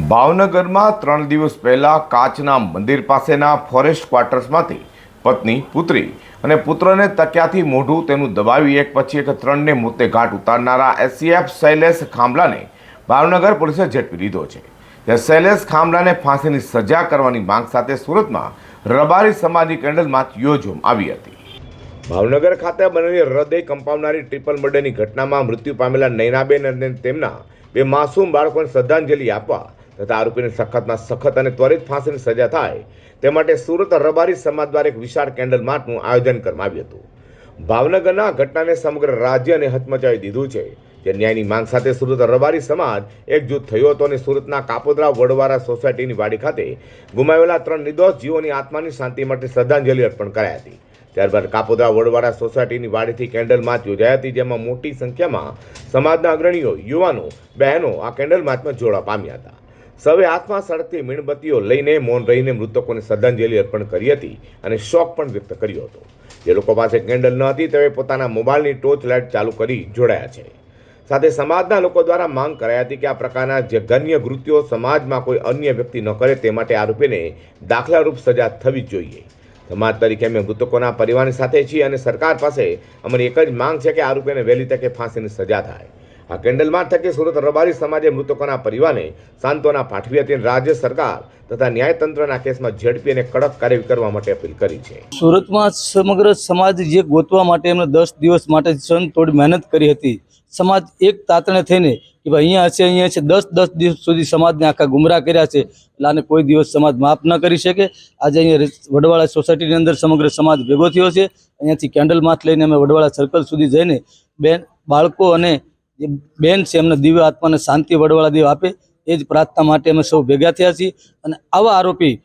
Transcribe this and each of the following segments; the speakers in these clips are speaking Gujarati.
ભાવનગરમાં ત્રણ દિવસ પહેલા કાચના મંદિર પાસેના ફોરેસ્ટ ક્વાર્ટર્સમાંથી પત્ની પુત્રી અને પુત્રને તક્યાથી મોઢું તેનું દબાવી એક પછી એક ત્રણને મોતે ઘાટ ઉતારનારા એસસીએફ શૈલેષ ખાંભલાને ભાવનગર પોલીસે ઝડપી લીધો છે. ત્યાં શૈલેષ ખાંભલાને ફાંસીની સજા કરવાની માંગ સાથે સુરતમાં રબારી સમાજની કેન્ડલમાં યોજવામાં આવી હતી. ભાવનગર ખાતે બનેલી હૃદય કંપાવનારી ટ્રિપલ મર્ડરની ઘટનામાં મૃત્યુ પામેલા નૈનાબેન અને તેમના બે માસૂમ બાળકોને શ્રદ્ધાંજલિ આપવા તથા આરોપીને સખતમાં સખત અને ત્વરિત ફાંસીની સજા થાય તે માટે સુરત રબારી સમાજ દ્વારા એક વિશાળ કેન્ડલ માર્ચનું આયોજન કરવામાં આવ્યું હતું. ભાવનગરના ઘટનાને સમગ્ર રાજ્યને હચમચાવી દીધું છે. જે ન્યાયની માંગ સાથે સુરત રબારી સમાજ એકજૂથ થયો હતો અને સુરતના કાપોદરા વડવારા સોસાયટીની વાડી ખાતે ગુમાવેલા ત્રણ નિર્દોષ જીવોની આત્માની શાંતિ માટે શ્રદ્ધાંજલિ અર્પણ કરાઈ હતી. ત્યારબાદ કાપોદરા વડવાડા સોસાયટીની વાડીથી કેન્ડલ માર્ચ યોજાઈ હતી, જેમાં મોટી સંખ્યામાં સમાજના અગ્રણીઓ, યુવાનો, બહેનો આ કેન્ડલ માર્ચમાં જોડા પામ્યા હતા. સૌએ હાથમાં સળગતી મીણબત્તીઓ લઈને મૌન રહીને મૃતકોને શ્રદ્ધાંજલિ અર્પણ કરી હતી અને શોક પણ વ્યક્ત કર્યો હતો. જે લોકો પાસે કેન્ડલ ન હતી, તેઓએ પોતાના મોબાઈલની ટોર્ચ લાઇટ ચાલુ કરી જોડાયા છે. સાથે સમાજના લોકો દ્વારા માંગ કરાઈ હતી કે આ પ્રકારના જઘન્ય કૃત્યો સમાજમાં કોઈ અન્ય વ્યક્તિ ન કરે તે માટે આરોપીને દાખલારૂપ સજા થવી જ જોઈએ. સમાજ તરીકે અમે મૃતકોના પરિવારની સાથે છીએ અને સરકાર પાસે અમારી એક જ માંગ છે કે આરોપીને વહેલી તકે ફાંસીની સજા થાય. આ કેન્ડલમાં થકી સુરત રબારી સમાજે મૃતકોના પરિવારને સાંત્વના પાઠવી હતી રાજ્ય સરકાર તથા ન્યાયતંત્રના કેસમાં ઝડપી અને કડક કાર્યવાહી કરવા માટે અપીલ કરી છે. સુરતમાં સમગ્ર સમાજ જે ગોતવા માટે એમણે દસ દિવસ માટે સન તોડ મહેનત કરી હતી. સમાજ એક તાતણે થઈને કે ભાઈ અહીંયા હશે, અહીંયા છે દસ દસ દિવસ સુધી સમાજને આખા ગુમરાહ કર્યા છે. એટલે આને કોઈ દિવસ સમાજ માફ ન કરી શકે. આજે અહીંયા વડવાળા સોસાયટીની અંદર સમગ્ર સમાજ ભેગો થયો છે. અહીંયાથી કેન્ડલ માથ લઈને અમે વડવાળા સર્કલ સુધી જઈને બેન બાળકો અને જે બેન છે, એમને દિવ્ય આત્માને શાંતિ વડવાળા દેવ આપે, એ જ પ્રાર્થના માટે અમે સૌ ભેગા થયા છીએ. અને આવા આરોપી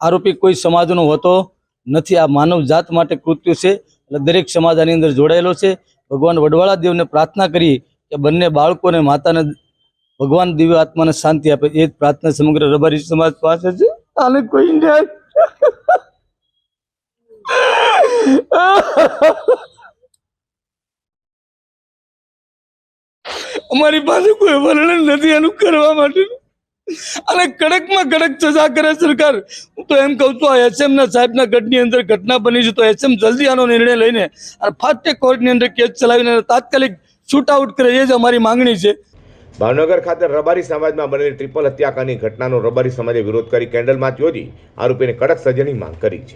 આરોપી કોઈ સમાજનો હોતો નથી. આ માનવ જાત માટે કૃત્ય છે. એટલે દરેક સમાજ આની અંદર જોડાયેલો છે. ભગવાન વડવાળા દેવને પ્રાર્થના કરી કે બંને બાળકોને માતાને ભગવાન દિવ્ય આત્માને શાંતિ આપે. એ જ પ્રાર્થના સમગ્ર રબારી સમાજ પાસે છે. આને કોઈ ન્યાય. અમારી પાસે કોઈ વર્ણન નથી એનું કરવા માટે અને કડકમાં કડક સજા કરે સરકાર. હું તો એમ કહું છું, આ એસએમ ના સાહેબના ગઢની અંદર ઘટના બની છે તો એસએમ જલ્દી આનો નિર્ણય લઈને ફાસ્ટ કોર્ટની અંદર કેસ ચલાવીને તાત્કાલિક શૂટ આઉટ કરે, એ જ અમારી માંગણી છે. ભાવનગર ખાતે રબારી સમાજમાં બનેલી ટ્રિપલ હત્યાકાંડની ઘટનાનો રબારી સમાજે વિરોધ કરી કેન્ડલ માર્ચ યોજી આરોપીને કડક સજાની માંગ કરી છે.